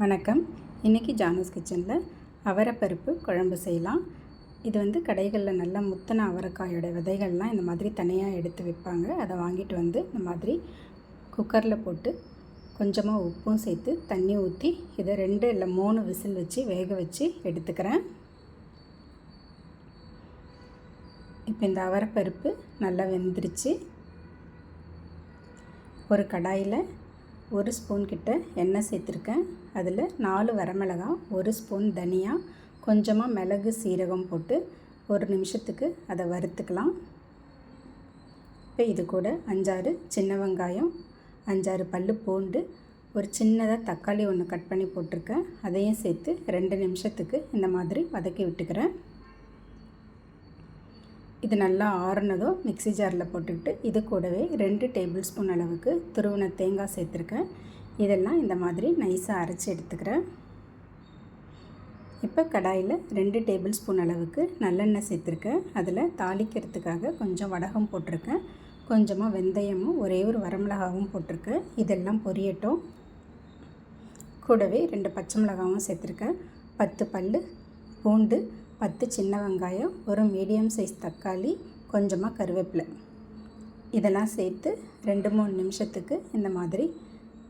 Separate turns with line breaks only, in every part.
வணக்கம். இன்றைக்கி ஜானஸ் கிச்சனில் அவரைப்பருப்பு குழம்பு செய்யலாம். இது வந்து கடைகளில் நல்லா முத்தன அவரைக்காயோட விதைகள்லாம் இந்த மாதிரி தனியாக எடுத்து வைப்பாங்க அதை வாங்கிட்டு வந்து இந்த மாதிரி குக்கரில் போட்டு கொஞ்சமாக உப்பும் சேர்த்து தண்ணி ஊற்றி இதை ரெண்டு இல்லை மூணு விசில் வச்சு வேக வச்சு எடுத்துக்கிறேன். இப்போ இந்த அவரைப்பருப்பு நல்லா வெந்துருச்சு. ஒரு கடாயில் ஒரு ஸ்பூன் கிட்ட எண்ணெய் சேர்த்துருக்கேன். அதில் நாலு வரமிளகாய் ஒரு ஸ்பூன் தனியா கொஞ்சமாக மிளகு சீரகம் போட்டு ஒரு நிமிஷத்துக்கு அதை வறுத்துக்கலாம். இப்போ இது கூட அஞ்சாறு சின்ன வெங்காயம் அஞ்சாறு பல் பூண்டு ஒரு சின்னதாக தக்காளி ஒன்று கட் பண்ணி போட்டிருக்கேன். அதையும் சேர்த்து ரெண்டு நிமிஷத்துக்கு இந்த மாதிரி வதக்கி விட்டுக்கிறேன். இது நல்லா ஆறுனதும் மிக்சி ஜாரில் போட்டுக்கிட்டு இது கூடவே ரெண்டு டேபிள் ஸ்பூன் அளவுக்கு துருவின தேங்காய் சேர்த்துருக்கேன். இதெல்லாம் இந்த மாதிரி நைஸாக அரைச்சி எடுத்துக்கிறேன். இப்போ கடாயில் ரெண்டு டேபிள் ஸ்பூன் அளவுக்கு நல்லெண்ணெய் சேர்த்துருக்கேன். அதில் தாளிக்கிறதுக்காக கொஞ்சம் வடகம் போட்டிருக்கேன். கொஞ்சமாக வெந்தயமும் ஒரே ஒரு வரமிளகாவும் போட்டிருக்கேன். இதெல்லாம் பொரியட்டும். கூடவே ரெண்டு பச்சை மிளகாவும் சேர்த்துருக்கேன். பத்து பல் பூண்டு பத்து சின்ன வெங்காயம் ஒரு மீடியம் சைஸ் தக்காளி கொஞ்சமாக கருவேப்பிலை. இதெல்லாம் சேர்த்து ரெண்டு மூணு நிமிஷத்துக்கு இந்த மாதிரி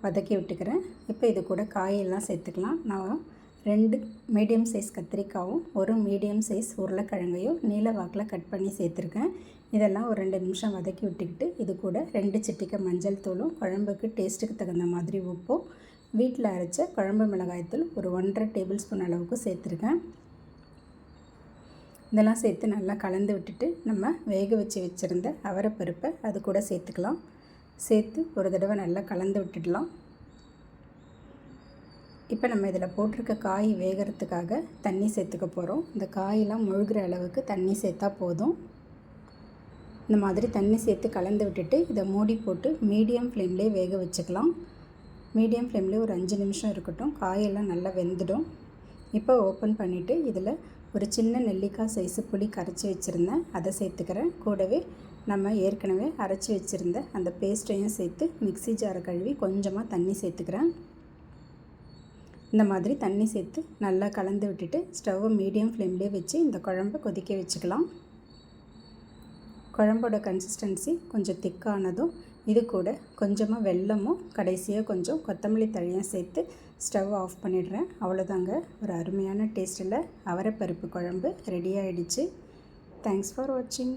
வதக்கி விட்டுக்கிறேன். இப்போ இது கூட காயெல்லாம் சேர்த்துக்கலாம். நான் ரெண்டு மீடியம் சைஸ் கத்திரிக்காவும் ஒரு மீடியம் சைஸ் உருளைக்கிழங்கையும் நீல வாக்கில் கட் பண்ணி சேர்த்துருக்கேன். இதெல்லாம் ஒரு ரெண்டு நிமிஷம் வதக்கி விட்டுக்கிட்டு இது கூட ரெண்டு சிட்டிக்கை மஞ்சள் தூளும் குழம்புக்கு டேஸ்ட்டுக்கு தகுந்த மாதிரி உப்பும் வீட்டில் அரைச்ச குழம்பு மிளகாய்த்தூள் ஒரு ஒன்றரை டேபிள் ஸ்பூன் அளவுக்கு சேர்த்துருக்கேன். இதெல்லாம் சேர்த்து நல்லா கலந்து விட்டுட்டு நம்ம வேக வச்சு வச்சுருந்த அவரைப்பருப்பை அது கூட சேர்த்துக்கலாம். சேர்த்து ஒரு தடவை நல்லா கலந்து விட்டுடலாம். இப்போ நம்ம இதில் போட்டிருக்க காய் வேகிறதுக்காக தண்ணி சேர்த்துக்க போகிறோம். இந்த காயெல்லாம் முழுகிற அளவுக்கு தண்ணி சேர்த்தா போதும். இந்த மாதிரி தண்ணி சேர்த்து கலந்து விட்டுட்டு இதை மூடி போட்டு மீடியம் ஃப்ளேம்லேயே வேக வச்சுக்கலாம். மீடியம் ஃப்ளேம்லேயே ஒரு அஞ்சு நிமிஷம் இருக்கட்டும். காயெல்லாம் நல்லா வெந்துடும். இப்போ ஓப்பன் பண்ணிவிட்டு இதில் ஒரு சின்ன நெல்லிக்காய் சைஸு புளி கரைச்சி வச்சுருந்தேன். அதை சேர்த்துக்கிறேன். கூடவே நம்ம ஏற்கனவே அரைச்சி வச்சுருந்த அந்த பேஸ்ட்டையும் சேர்த்து மிக்சி ஜாரை கழுவி கொஞ்சமாக தண்ணி சேர்த்துக்கிறேன். இந்த மாதிரி தண்ணி சேர்த்து நல்லா கலந்து விட்டுட்டு ஸ்டவ்வை மீடியம் ஃப்ளேம்லேயே வச்சு இந்த குழம்பை கொதிக்க வச்சுக்கலாம். குழம்போட கன்சிஸ்டன்சி கொஞ்சம் திக்கானதும் இது கூட கொஞ்சமாக வெல்லமும் கடைசியாக கொஞ்சம் கொத்தமல்லி தழையும் சேர்த்து ஸ்டவ் ஆஃப் பண்ணிடுறேன். அவ்வளோதாங்க ஒரு அருமையான டேஸ்ட்டில் அவரைப்பருப்பு குழம்பு ரெடி ஆகிடுச்சு தேங்க்ஸ் ஃபார் வாட்சிங்